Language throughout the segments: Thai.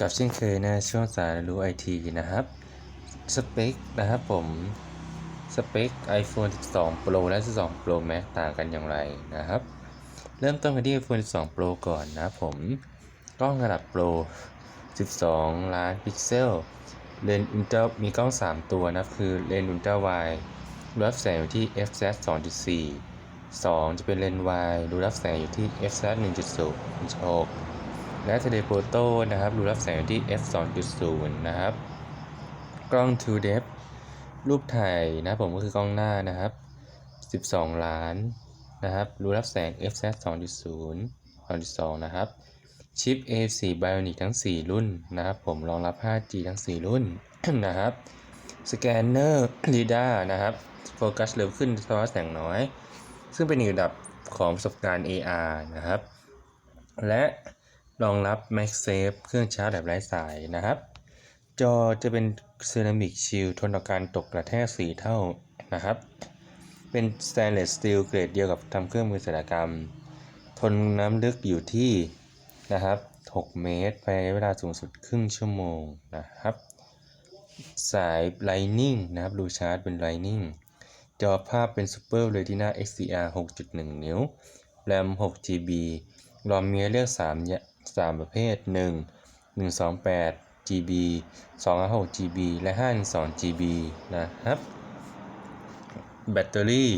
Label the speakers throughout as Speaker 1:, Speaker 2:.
Speaker 1: กับเช่นเคยนะช่วงสารรู้ไอทีนะครับสเปคนะครับผมสเปค iPhone 12 Pro และ 12 Pro Max ต่างกันอย่างไรนะครับ เริ่มต้นกันที่ iPhone 12 Pro ก่อนนะผมกล้องระดับ Pro 12 ล้านพิกเซลเลนส์อุลตร้ามีกล้อง 3 ตัวนะคือเลนส์อุลตร้าไวด์รับแสงอยู่ที่ f z 2.4 2 จะเป็นเลนส์ wide ดูรับแสงอยู่ที่ f z 1.6 และเทเลโฟโต้นะครับดูรับแสงอยู่ที่ f 2.0 นะครับ กล้อง True Depth รูปถ่ายนะผมก็คือกล้องหน้านะครับ 12 ล้านนะครับรูรับแสง f z 2.0 2.2 นะครับ ชิป A4 Bionic ทั้ง 4 รุ่นนะครับ ผมรองรับ 5G ทั้ง 4 รุ่นนะครับ สแกนเนอร์ LiDAR นะครับโฟกัสเร็วขึ้นสะท้อนแสงน้อย ซึ่งเป็นอีกระดับของประสบการณ์ AR นะครับ และ รองรับ MagSafe เครื่องชาร์จแบบไร้สายนะครับ จอจะเป็นเซรามิกชิลทนต่อการตกกระแทก4เท่านะครับ เป็นสแตนเลสสตีลเกรดเดียวกับทำเครื่องมือศิลปกรรม ทนน้ำลึกอยู่ที่นะครับ 6 เมตรภายในเวลาสูงสุดครึ่งชั่วโมงนะครับ สาย Lightning นะครับดูชาร์จเป็น Lightning จอภาพเป็น Super Retina XDR 6.1 นิ้ว แรม 6 GB รอมมีให้เลือก3 3 ประเภท 1 128 GB 256 GB และ512 GB นะครับ แบตเตอรี่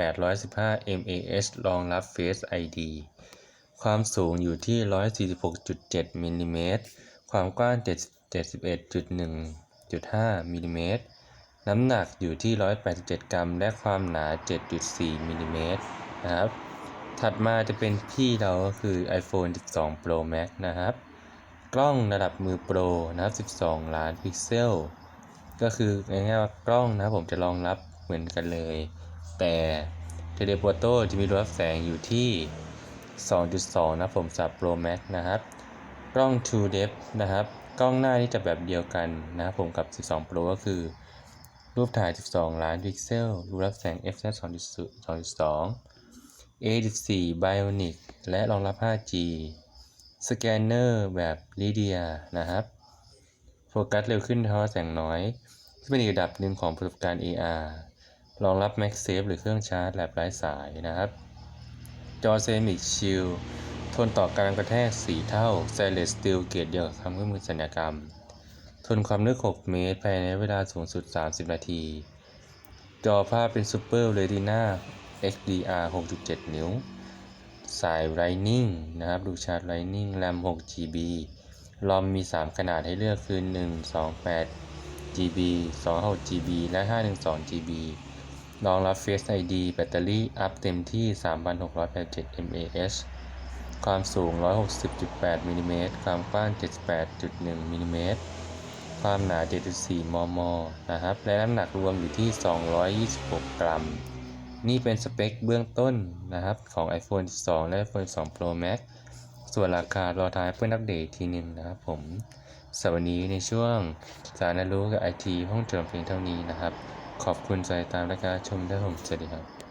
Speaker 1: 2,815 mAh รองรับ Face ID ความสูงอยู่ที่ 146.7มิลลิเมตร ความกว้าง 71.1.5มิลลิเมตร น้ำหนักอยู่ที่ 187 กรัม และความหนา 7.4มิลลิเมตรนะครับ ถัดมาจะเป็นพี่เราก็คือ iPhone 12 Pro Max นะครับ กล้องระดับมือโปรนะครับ 12 ล้านพิกเซล ก็คือง่ายๆว่ากล้องนะผมจะรองรับเหมือนกันเลย แต่เทเลโฟโต้จะมีรูรับแสงอยู่ที่ 2.2 นะผมสับ Pro Max นะครับ กล้อง True Depth นะครับ กล้องหน้านี่จะแบบเดียวกันนะครับผมกับ 12 Pro ก็คือ รูปถ่าย 12 ล้านพิกเซล รูรับแสง f 2.2 A14 Bionic และรองรับ 5G สแกนเนอร์แบบ LiDAR นะครับ โฟกัสเร็วขึ้นเท่าแสงน้อยซึ่เป็นอีกระดับหนึ่งของประสบการณ์ AR รองรับ MagSafe หรือเครื่องชาร์จแบบไร้สายนะครับ จอเซมิกชิลทนต่อการกระแทก 4 เท่า Stainless Steel เกรดเดียวกับทำเครื่องมือสัญญกรรม ทนความลึก 6 เมตรภายในเวลาสูงสุด 30 นาที จอภาพเป็น Super Retina XDR 6.7 นิ้ว สาย Lightning นะครับ ดูชาร์จ Lightning แรม6 GB รอมมี 3 ขนาดให้เลือกคือ 1 28 GB 26 GB และ 512 GB รองรับ Face ID แบตเตอรี่อัพเต็มที่ 3,687 mAh ความสูง 160.8มิลลิเมตร ความกว้าง 78.1มิลลิเมตร ความหนา 7.4 มม นะครับ และน้ำหนักรวมอยู่ที่ 226 กรัม นี่เป็นสเปคเบื้องต้นนะครับของ iPhone 12 และ iPhone 12 Pro Max ส่วนราคารอท้ายเพื่อนอัปเดตทีหนึ่งนะครับผมสำหรับวันนี้ในช่วงสารรู้กับไอทีห้องเจิมเพียงเท่านี้นะครับ ขอบคุณใจตามและการชมด้วยผมสวัสดีครับ